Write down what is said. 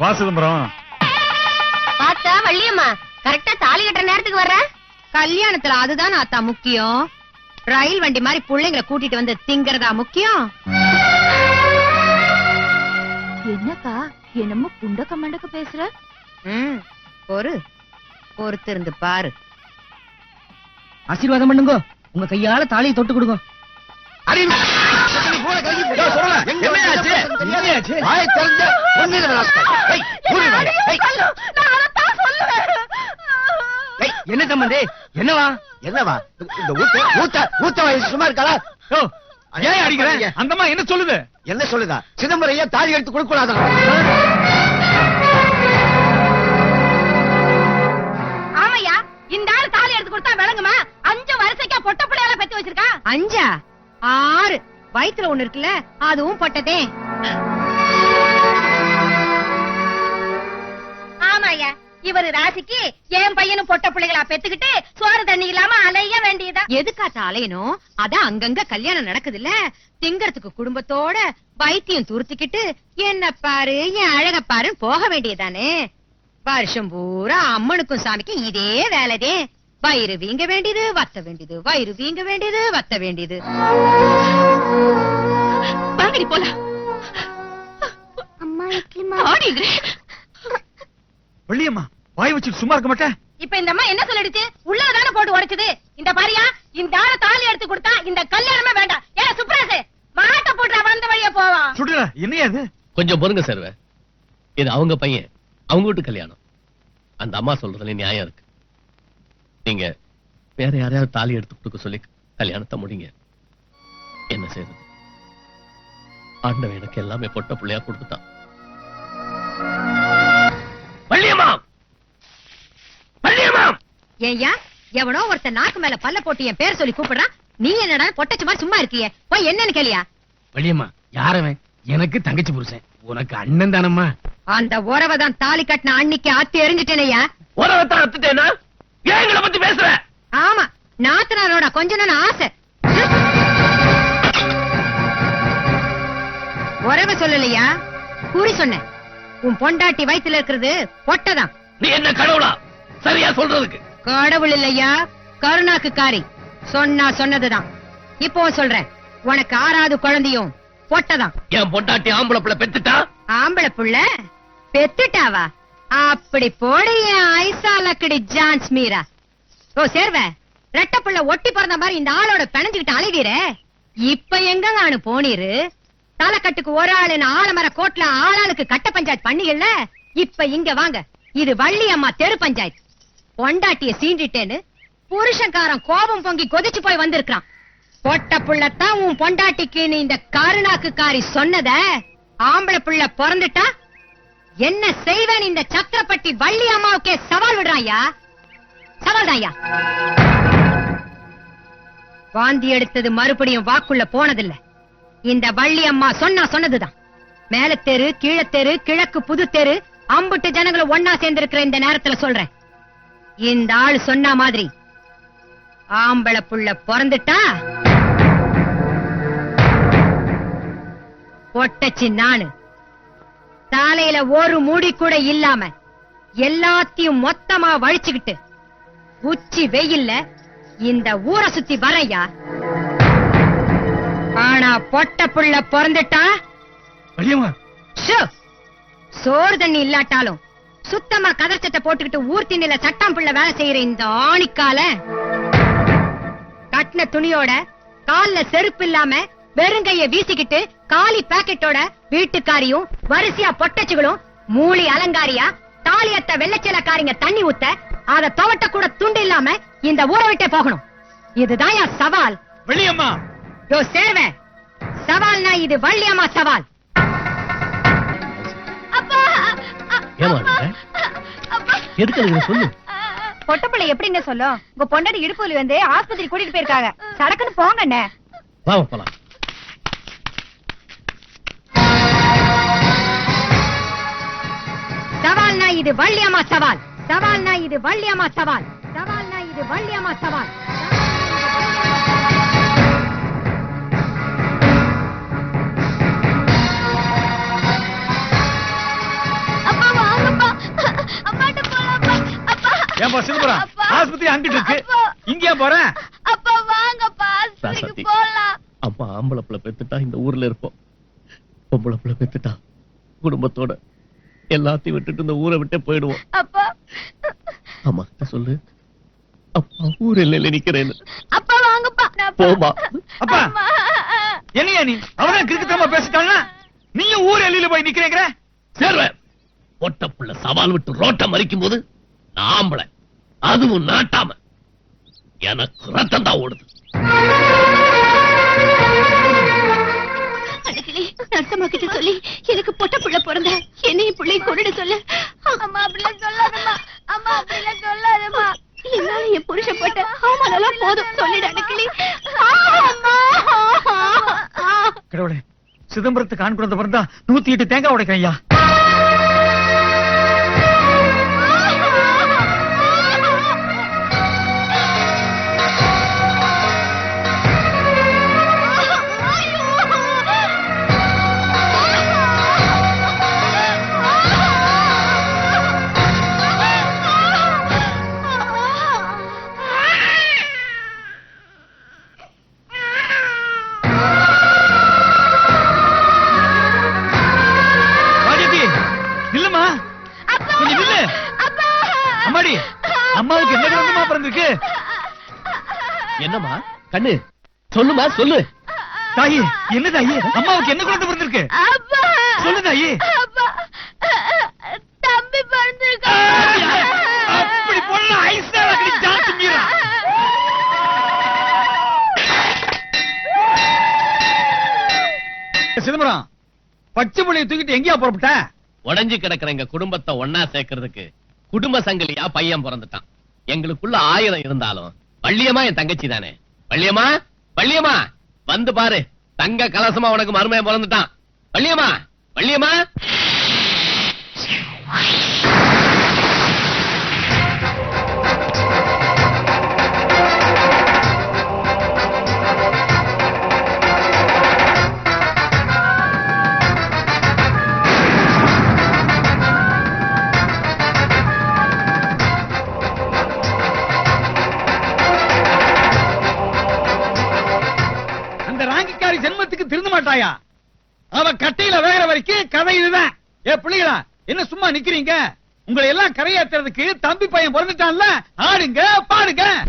வா சிதம்பரம். பார்த்தா வள்ளியம்மா கரெக்டா தாலி கட்டுற நேரத்துக்கு வர்ற? கல்யாணத்துல அதுதான் ஆத்தா முக்கியம். ரயில் வண்டி மாதிரி புள்ளைங்களை கூட்டிட்டு வந்து திங்கறதா முக்கியம்? என்னக்கா என்னமோ புண்டக்க மண்டக்க பேசுற? ம் பொறு. பொறுத்திருந்து பாரு. ஆசீர்வாதம் பண்ணுங்க. உங்க கையால தாலியை தொட்டு கொடுங்க. என்னையாச்சு? வாய் திறந்து என்ன சம்பந்தி என்னவா என்னவா இந்த ஊத்த ஊத்த ஊத்த வயசு சும்மா இருக்காளா? ஏன் அடிக்கிறேன் அந்தம்மா என்ன சொல்லுது? என்ன சொல்லுதா? சிதம்பரம் ஐயா தாலி எடுத்து கொடுக்க கூடாதா ஆமையா இந்த ஆள் தாலி எடுத்து கொடுத்தா விளங்குமா? அஞ்சு வருஷக்கா பொட்ட பிள்ளையால பெத்து வச்சிருக்கா. அஞ்சா? ஆறு. வயித்துல ஒண்ணு இருக்குல்ல அதுவும் பொட்டதே. ஆமாயா இவரு ராசிக்கு என் பையனும் பொட்ட பிள்ளைகளா பெத்துக்கிட்டு சோறு தண்ணி இல்லாம அலைய வேண்டியதா? எதுக்காத்த அலையணும்? அதான் அங்கங்க கல்யாணம் நடக்குதுல்ல. திங்கறதுக்கு குடும்பத்தோட வைத்தியம் துருத்திக்கிட்டு என்ன பாரு என் அழக பாருன்னு போக வேண்டியதானே வருஷம் பூரா அம்மனுக்கும் சாமிக்கும் இதே வேலைதே. வயிறு வீங்க வேண்டியது வத்த வேண்டியது வயிறு வீங்க வேண்டியது வத்த வேண்டியது. வாங்கடி போலாம். வள்ளியம்மா வாய் வச்சு சும்மா இருக்க மாட்டேன். இப்ப இந்த அம்மா என்ன சொல்லிடுச்சு? உள்ளதானே போட்டு உடைச்சது? இந்த பாரியா இந்த ஆள தாலி எடுத்து கொடுத்தா இந்த கல்யாணமே வேண்டாம். ஏ சுப்ராசு மாட்ட போட்டு வந்த வழியா போவான் சுடுற என்னையா இது? கொஞ்சம் பொறுங்க சர்வ. இது அவங்க பையன். அவங்க வீட்டு கல்யாணம். அந்த அம்மா சொல்றதுல நியாயம் இருக்கு. நீங்க வேற யாரையாவது தாலி எடுத்து கொடுக்க சொல்லி கல்யாணத்தை முடிங்க. என்ன செய்யறது ஆண்டவன் எனக்கு எல்லாமே பொட்ட பிள்ளையா கொடுத்துட்டான். ஏய்யா எவனோ ஒருத்தன் நாக்கு மேல பல்ல போட்டு என் பேர் சொல்லி கூப்பிடுறான். நீ என்னடா பொட்டச்சு மாதிரி சும்மா இருக்கியே? போய் என்னன்னு கேளியா? வள்ளியம்மா யாரவன் எனக்கு தங்கச்சி புருஷன். உனக்கு அண்ணன் தானம்மா. அந்த உறவை தான் தாலி கட்டின அன்னைக்கு அத்தி எரிஞ்சிட்டேனையா உறவத்தான் அத்துட்டேனா ஏன் எங்களை பத்தி பேசுற? ஆமா நாத்தனாரோட கொஞ்ச நாள் ஆசை. உறவை சொல்லலையா? கூறி சொன்னேன். உன் பொண்டாட்டி வயித்துல இருக்கிறது பொட்டதான் நீ என்ன கடவுளா? சரியா சொல்றதுக்கு. கடவுள் இல்லையா கருணாக்கு காரி. சொன்னா சொன்னதுதான். இப்போ சொல்றேன். உனக்கு ஆறாவது குழந்தையும் பொட்டதான். என் பொண்டாட்டி ஆம்பளை பிள்ளை பெத்துட்டா? ஆம்பளை புள்ள? பெத்துட்டாவா? அப்படி போடு என் ஐசா லக்கடி ஜான்ஸ் மீரா. ஓ சேர்வ. ரெட்ட புள்ள ஒட்டி பிறந்த மாதிரி இந்த ஆளோட பிணைஞ்சுக்கிட்டு அழகிறே இப்ப எங்க நானு போனீரு? தலைக்கட்டுக்கு ஒரு ஆளுன்னு ஆலமர கோட்ல ஆளாளுக்கு கட்ட பஞ்சாயத்து பண்ணீங்கல்ல? இப்ப இங்க வாங்க. இது வள்ளி அம்மா தெரு பஞ்சாயத்து. பொண்டாட்டிய சீண்டிட்டேன்னு புருஷன்காரன் கோபம் பொங்கி கொதிச்சு போய் வந்திருக்கான் பொட்ட புள்ளத்தான் உன் பொண்டாட்டிக்குன்னு இந்த கருணாக்கு காரி சொன்னத ஆம்பளை புள்ள பிறந்துட்டா? என்ன செய்வேன் இந்த சக்கரப்பட்டி வள்ளி அம்மாவுக்கே சவால் விடுறாயா சவால் தாயா வாந்தி எடுத்தது மறுபடியும் வாக்குள்ள போனதில்ல. இந்த வள்ளி அம்மா சொன்னா சொன்னதுதான். மேல தெரு கீழத்தெரு கிழக்கு புது தெரு அம்புட்டு ஜனங்களும் ஒன்னா சேர்ந்திருக்கிற இந்த நேரத்துல சொல்றேன். இந்த ஆள் சொன்ன மாதிரி. ஆம்பளை புள்ள பிறந்துட்டா? பொட்டச்சி நானு. தலையில ஒரு மூடி கூட இல்லாம எல்லாத்தையும் மொத்தமா வழிச்சுக்கிட்டு. உச்சி வெயில்ல இந்த ஊரை சுத்தி வரையா ஆனா பொட்ட புள்ள பிறந்துட்டா! சோறு தண்ணி இல்லாட்டாலும் சுத்தமா கதர்ச்சட்டை போட்டுக்கிட்டு ஊர் திண்ணில சட்டம் புள்ள வேலை செய்யற இந்த ஆணிக்கால கட்டின துணியோட கால்ல செருப்பு இல்லாம வெறுங்கைய வீசிக்கிட்டு காலி பாக்கெட்டோட வீட்டுக்காரியும் வரிசையா பொட்டச்சுகளும் மூலி அலங்காரியா தாலியத்த வெள்ளச்சேலக்காரிங்க தண்ணி ஊத்த அத துவட்ட கூட துண்டு இல்லாம இந்த ஊரை விட்டே போகணும். இதுதான் என் சவால். வள்ளியம்மா. யோ சேர்வே. சவால்னா இது வள்ளியம்மா சவால். எதுக்கு சொல்லு? பொட்டப்பிள்ளை சொல்லும்? உங்க வந்து ஆஸ்பத்திரி கூட்டிட்டு போயிருக்காங்க. சடக்குன்னு போங்க அண்ணே வாங்க போலாம். சவால்னா இது வள்ளியம்மா சவால். சவால்னா இது வள்ளியம்மா சவால். சவால்னா இது வள்ளியம்மா சவால். ஆஸ்பத்திரி அங்கிட்டு இருக்கு. இங்கேயா போறேன். அப்பா வாங்கப்பா. ஆஸ்பத்திரிக்கு போலாம் அம்மா ஆம்பளை பிள்ளை பெத்துட்டா இந்த ஊர்ல இருப்போம். பொம்பளை பிள்ளை பெத்துட்டா குடும்பத்தோட எல்லாத்தையும் விட்டுட்டு இந்த ஊரை விட்டே போயிடுவோம். அப்பா. அம்மா சொல்லு. அப்பா ஊர் எல்லையில நிக்கிறேன்னு. அப்பா வாங்கப்பா. போமா அப்பா. என்னையா நீ? அவதான் கிறுக்குத்தனமா பேசிட்டானா நீயும் ஊர் எல்லையில போய் நிக்கிறேங்கிற? சேர்வேன் ஒட்ட புள்ள சவால் விட்டு ரோட்ட மறிக்கும் போது நான் ஆம்பளை. அதுவும் நாட்டாம. எனக்கு ரத்தம் தான் ஓடுது. கிட்ட சொல்லி எனக்கு பொட்ட புள்ள பிறந்த. என்னையும் பிள்ளையும் கொண்டுட சொல்லு. அம்மா அப்படிலாம் சொல்லாதம்மா. அம்மா அப்படிலாம் சொல்லாதம்மா. என்னால என் புருஷன் பட்ட அவமானெல்லாம் போதும். சொல்லிடு அன்னைக்கிளி. கடவுளே சிதம்பரத்துக்கு ஆண் குழந்தை பிறந்தா நூத்தி எட்டு தேங்காய் உடைக்கிறேன் ஐயா. என்னம்மா? கண்ணு. சொல்லுமா சொல்லு. தாயி என்ன தாயி? அம்மாவுக்கு என்ன குழந்தை பிறந்திருக்கு? அப்பா. சொல்லு தாயி. தம்பி பிறந்திருக்கா. அப்படி பொண்ணு ஐசா ஜாத்து மீரா சிதம்பரம் பச்சை புள்ளைய தூக்கிட்டு எங்கேயா புறப்பட்ட? உடைஞ்சு கிடக்குற எங்க குடும்பத்தை ஒன்னா சேர்க்கறதுக்கு குடும்ப சங்கிலியா பையன் பிறந்துட்டான். எங்களுக்குள்ள ஆயிரம் இருந்தாலும் வள்ளியம்மா என் தங்கச்சி தானே. வள்ளியம்மா வள்ளியம்மா வந்து பாரு. தங்க கலசமா உனக்கு மருமையன் பிறந்துட்டான். வள்ளியம்மா வள்ளியம்மா. ஜென்மத்துக்கு திருந்த மாட்டாயா? அவ கட்டையில வேகிற வரைக்கும் கதை இதுதான். ஏ பிள்ளைகளா என்ன சும்மா நிக்கிறீங்க? உங்களை எல்லாம் கரையேத்துறதுக்கு தம்பி பையன் பிறந்துட்டான்ல? ஆடுங்க பாடுங்க.